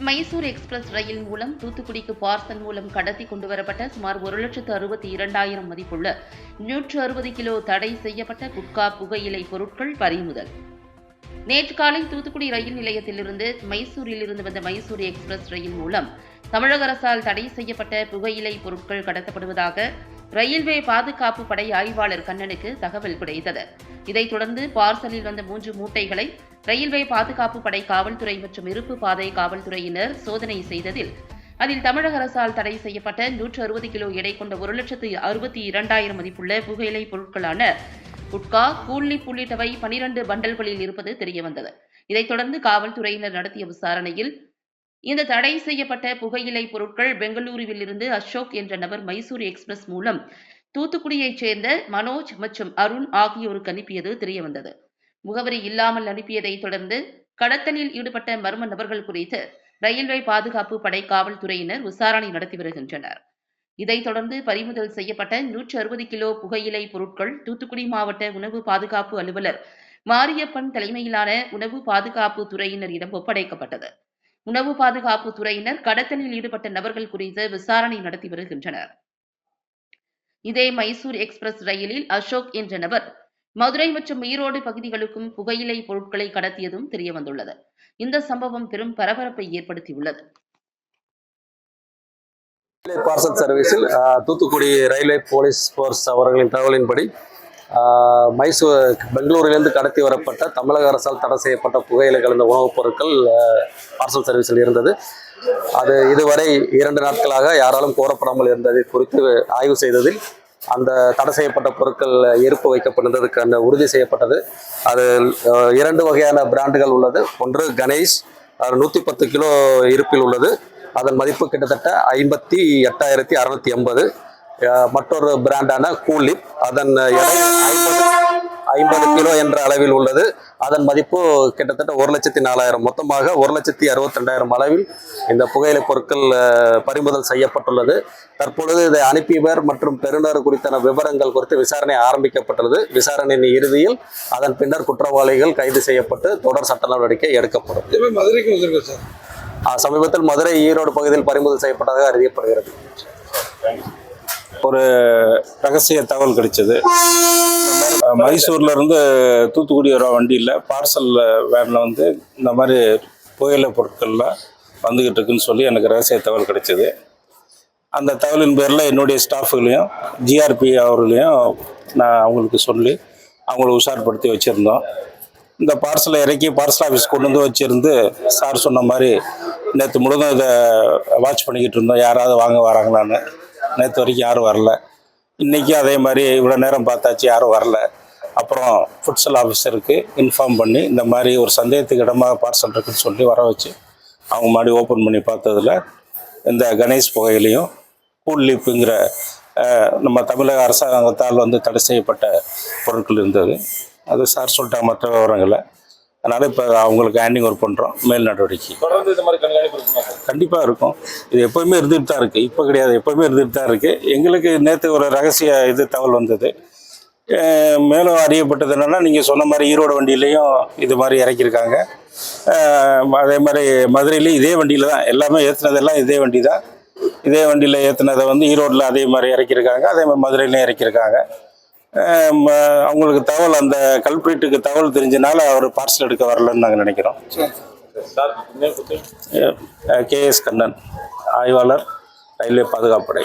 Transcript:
Mysore express ரயில் மூலம் தூத்துக்குடிக்கு parcel மூலம் கடத்தி கொண்டு வரப்பட்ட சுமார் ஒரு லட்சத்து அறுபத்தி இரண்டாயிரம் மதிப்புள்ள நூற்று அறுபது கிலோ தடை செய்யப்பட்ட குட்கா புகையிலை பொருட்கள் பறிமுதல். நேற்று காலை தூத்துக்குடி ரயில் நிலையத்திலிருந்து மைசூரில் இருந்து வந்த மைசூர் எக்ஸ்பிரஸ் ரயில் மூலம் தமிழக அரசால் தடை செய்யப்பட்ட புகையிலை பொருட்கள் கடத்தப்படுவதாக ரயில்வே பாதுகாப்பு படை ஆய்வாளர் கண்ணனுக்கு தகவல் கிடைத்தது. இதைத் தொடர்ந்து பார்சலில் வந்த மூன்று மூட்டைகளை ரயில்வே பாதுகாப்பு படை காவல்துறை மற்றும் இருப்பு பாதை காவல்துறையினர் சோதனை செய்ததில் அதில் தமிழக அரசால் தடை செய்யப்பட்ட நூற்று அறுபது கிலோ எடை கொண்ட ஒரு லட்சத்து அறுபத்தி இரண்டாயிரம் மதிப்புள்ள புகையிலை பொருட்களான குட்கா கூல்லிப் உள்ளிட்டவை பனிரண்டு பண்டல்களில் இருப்பது தெரியவந்தது. இதைத் தொடர்ந்து காவல்துறையினர் நடத்திய விசாரணையில் இந்த தடை செய்யப்பட்ட புகையிலை பொருட்கள் பெங்களூருவில் இருந்து அசோக் என்ற நபர் மைசூர் எக்ஸ்பிரஸ் மூலம் தூத்துக்குடியைச் சேர்ந்த மனோஜ் மற்றும் அருண் ஆகியோருக்கு அனுப்பியது தெரியவந்தது. முகவரி இல்லாமல் அனுப்பியதைத் தொடர்ந்து கடத்தலில் ஈடுபட்ட மர்ம நபர்கள் குறித்து ரயில்வே பாதுகாப்பு படை காவல்துறையினர் விசாரணை நடத்தி வருகின்றனர். இதைத் தொடர்ந்து பறிமுதல் செய்யப்பட்ட நூற்று அறுபது கிலோ புகையிலை பொருட்கள் தூத்துக்குடி மாவட்ட உணவு பாதுகாப்பு அலுவலர் மாரியப்பன் தலைமையிலான உணவு பாதுகாப்பு துறையினரிடம் ஒப்படைக்கப்பட்டது. உணவு பாதுகாப்பு துறையினர் கடத்தலில் ஈடுபட்ட நபர்கள் குறித்து விசாரணை நடத்தி வருகின்றனர். இதே மைசூர் எக்ஸ்பிரஸ் ரயிலில் அசோக் என்ற நபர் மதுரை மற்றும் ஈரோடு பகுதிகளுக்கும் புகையிலை பொருட்களை கடத்தியதும் தெரியவந்துள்ளது. இந்த சம்பவம் பெரும் பரபரப்பை ஏற்படுத்தியுள்ளது. ரயில்வே பார்சல் சர்வீஸில் தூத்துக்குடி ரயில்வே போலீஸ் போர்ஸ் அவர்களின் தகவலின்படி ஆஹ், மைசூர் பெங்களூரிலிருந்து கடத்தி வரப்பட்ட தமிழக அரசால் தடை செய்யப்பட்ட புகையிலை கலந்த உணவுப் பொருட்கள் பார்சல் சர்வீஸில் இருந்தது. அது இதுவரை இரண்டு நாட்களாக யாராலும் கோரப்படாமல் இருந்ததை குறித்து ஆய்வு செய்ததில் அந்த தடை செய்யப்பட்ட பொருட்கள் இருப்பு வைக்கப்பட்டிருந்ததுக்கு அந்த உறுதி செய்யப்பட்டது. அது இரண்டு வகையான பிராண்டுகள் உள்ளது. ஒன்று கணேஷ் நூற்றி பத்து கிலோ இருப்பில் உள்ளது. அதன் மதிப்பு கிட்டத்தட்ட ஐம்பத்தி எட்டாயிரத்தி அறுநூத்தி எண்பது. மற்றொரு பிராண்டான கூலிப் அதன் எடை ஐம்பது ஐம்பது கிலோ என்ற அளவில் உள்ளது. அதன் மதிப்பு கிட்டத்தட்ட ஒரு லட்சத்தி நாலாயிரம். மொத்தமாக ஒரு லட்சத்தி அறுபத்தி ரெண்டாயிரம் அளவில் இந்த புகையிலை பொருட்கள் பறிமுதல் செய்யப்பட்டுள்ளது. தற்பொழுது இதை அனுப்பியவர் மற்றும் பெறுநர் குறித்தான விவரங்கள் குறித்து விசாரணை ஆரம்பிக்கப்பட்டுள்ளது. விசாரணையின் இறுதியில் அதன் பின்னர் குற்றவாளிகள் கைது செய்யப்பட்டு தொடர் சட்ட நடவடிக்கை எடுக்கப்படும். மதுரைக்கு வந்திருக்கோம் சார். ஆஹ் சமீபத்தில் மதுரை ஈரோடு பகுதியில் பறிமுதல் செய்யப்பட்டதாக அறியப்படுகிறது. ஒரு ரகசிய தகவல் கிடைச்சது. மைசூர்ல இருந்து தூத்துக்குடி வர வண்டியில் பார்சல் வேனில் வந்து இந்த மாதிரி புயல பொருட்கள்லாம் வந்துக்கிட்டு இருக்குன்னு சொல்லி எனக்கு ரகசிய தகவல் கிடைச்சிது. அந்த தகவலின் பேரில் என்னுடைய ஸ்டாஃபுகளையும் ஜிஆர்பி அவர்களையும் நான் அவங்களுக்கு சொல்லி அவங்கள உஷார்படுத்தி வச்சுருந்தோம். இந்த பார்சலை இறக்கி பார்சல் ஆஃபீஸ் கொண்டு வந்து வச்சுருந்து சார் சொன்ன மாதிரி நேற்று முழுதும் இதை வாட்ச் பண்ணிக்கிட்டு இருந்தோம். யாராவது வாங்க வராங்களான்னு. நேற்று வரைக்கும் யாரும் வரல. இன்றைக்கி அதே மாதிரி இவ்வளோ நேரம் பார்த்தாச்சு யாரும் வரல. அப்புறம் ஃபுட்சல் ஆஃபீஸருக்கு இன்ஃபார்ம் பண்ணி இந்த மாதிரி ஒரு சந்தேகத்துக்கு இடமாக பார்சல் இருக்குன்னு சொல்லி வர வச்சு அவங்க மாதிரி ஓப்பன் பண்ணி பார்த்ததுல இந்த கணேஷ் புகையிலையும் கூல் லீப்புங்கிற அஹ், நம்ம தமிழக அரசாங்கத்தால் வந்து தடை செய்யப்பட்ட பொருட்கள் இருந்தது. அது சார் சொல்லிட்டாங்க மற்ற விவரங்களை. அதனால் இப்போ அவங்களுக்கு ஹேண்டிங் ஒர்க் பண்ணுறோம் மேல் நடவடிக்கை. தொடர்ந்து இந்த மாதிரி கண்காணிப்பு கண்டிப்பாக இருக்கும். இது எப்போவுமே இருந்துகிட்டு தான் இருக்குது இப்போ கிடையாது எப்போவுமே இருந்துகிட்டு தான் இருக்குது எங்களுக்கு நேற்று ஒரு ரகசிய இது தகவல் வந்தது. மேலும் அறியப்பட்டது என்னென்னா நீங்கள் சொன்ன மாதிரி ஈரோடு வண்டியிலையும் இது மாதிரி இறக்கியிருக்காங்க. அதே மாதிரி மதுரையிலையும் இதே வண்டியில் தான் எல்லாமே ஏற்றுனதெல்லாம் இதே வண்டி தான் இதே வண்டியில் ஏற்றுனதை வந்து ஈரோட்டில் அதே மாதிரி இறக்கியிருக்காங்க அதே மாதிரி மதுரையிலையும் இறக்கியிருக்காங்க. ம- அவங்களுக்கு தகவல் அந்த கல்பிரிட்டுக்கு தகவல் தெரிஞ்சனால அவர் பார்சல் எடுக்க வரலன்னு நாங்கள் நினைக்கிறோம். கே எஸ் கேஎஸ் கண்ணன் ஆய்வாளர் ரயில்வே பாதுகாப்பு படை.